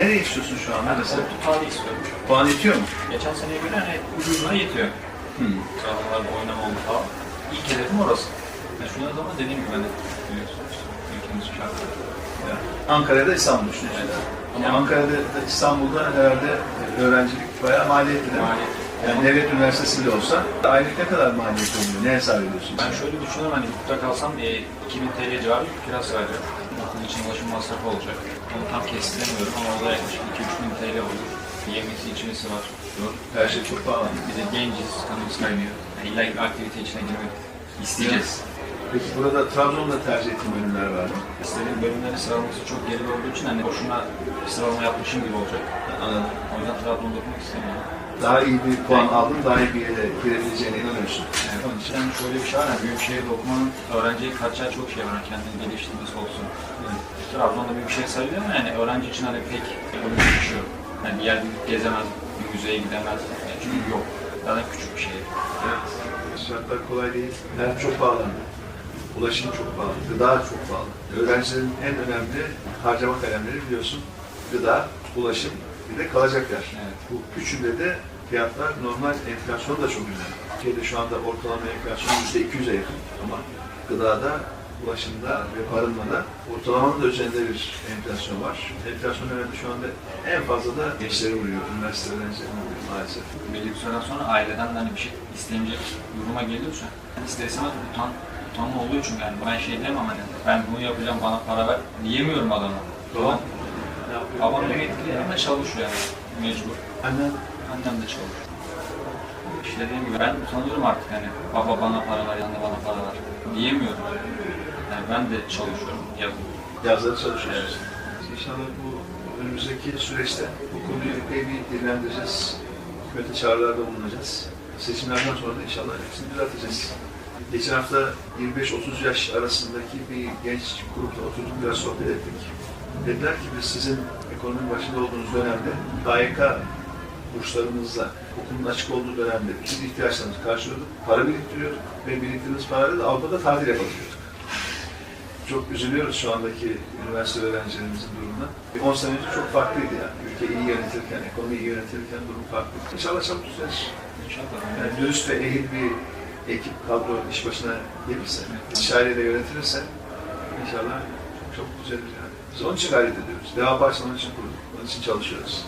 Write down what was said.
Nereye istiyorsun şu anda mesela? Tutarlı istiyorum. Puan yetiyor mu? Geçen seneye göre hani ucuzuna yetiyor. Hmm. Sıralamalarda oynama oldu falan. İlk hedefim orası. Yani şuna zaman dediğim gibi hani biliyorsunuz ülkemiz şartları. Ya, Ankara'da İstanbul düşünüyorsun. Evet. Ama Yani- Ankara'da da İstanbul'da herhalde öğrencilik bayağı maliyetli değil mi? Maliyet. Yani devlet üniversitesinde olsa aylık ne kadar maliyet oluyor? Ne hesap ediyorsun? Ben şöyle düşünüyorum hani hukukta kalsam e, 2000 TL civarı bir kira sıracak. Okul için ulaşım masrafı olacak. Onu tam kestiremiyorum ama o da yaklaşık 2-3 bin TL olur. Yemesi içmesi var. Yok. Her şey çok pahalı. Bir de genciz, kanımız kaynıyor. Yani illa bir aktivite içine girmek isteyeceğiz. Peki burada Trabzon'da tercih ettiğin bölümler var mı? İstediğim bölümlerin sıralaması çok geri olduğu için hani boşuna bir sıralama yapmışım gibi olacak. Anladım. O yüzden Trabzon'da okumak istemiyorum. Daha iyi bir puan aldın, daha iyi bir yere girebileceğine inanıyorsun. Yani onun için hani şöyle bir şey var ya, büyük şehirde okumanın öğrenciye katacağı çok şey var. Yani kendini geliştirmesi olsun. Trabzon'da büyük şehir sayılıyor ama yani öğrenci için hani pek ekonomik bir şey yok. Yani bir yer gidip gezemez, bir müzeye gidemez. Yani çünkü yok. Zaten küçük bir şehir. Evet. Şartlar kolay değil. Hayat çok pahalandı. Ulaşım çok pahalı, gıda çok pahalı. Öğrencilerin en önemli harcama kalemleri biliyorsun. Gıda, ulaşım, bir de kalacak yer. Evet. Bu üçünde de fiyatlar normal enflasyon da çok önemli. Türkiye'de şu anda ortalama enflasyon %200'e yakın ama gıdada, ulaşımda ve barınmada ortalamanın da üzerinde bir enflasyon var. Enflasyon herhalde şu anda en fazla da gençleri vuruyor, üniversite öğrencilerini vuruyor maalesef. Belli bir süreden sonra aileden de hani bir şey isteyecek duruma geliyorsa ister istemez utan, utanma oluyor çünkü yani ben şey diyemem hani ben bunu yapacağım bana para ver diyemiyorum adama. Doğru. Babam, emekli hem de çalışıyor yani mecbur. Annen Annem de çalışıyor. İşte dediğim gibi ben utanıyorum artık hani baba bana para ver, anne bana para ver diyemiyorum. Yani ben de çalışıyorum yazın. yazları çalışıyoruz. İnşallah bu önümüzdeki süreçte bu konuyu epey bir dillendireceğiz. Hükümete çağrılarda bulunacağız. Seçimlerden sonra da inşallah hepsini düzelteceğiz. Geçen hafta 25-30 yaş arasındaki bir genç grupla oturduk biraz sohbet ettik. Dediler ki biz sizin ekonominin başında olduğunuz dönemde KYK burslarımızla okulun açık olduğu dönemde bütün ihtiyaçlarımızı karşılıyorduk. Para biriktiriyorduk ve biriktirdiğimiz parayla da Avrupa'da tatil yapabiliyorduk. Çok üzülüyoruz şu andaki üniversite öğrencilerimizin durumuna. 10 sene önce çok farklıydı yani. Ülke iyi yönetirken, ekonomi iyi yönetirken durum farklı. İnşallah çabuk düzelir. İnşallah. Yani dürüst ve ehil bir ekip, kadro iş başına gelirse, istişareyle yönetilirse inşallah çok çabuk düzelir yani. Biz onun için gayret ediyoruz. Deva Partisi'nin onun için kurduk. Onun için çalışıyoruz.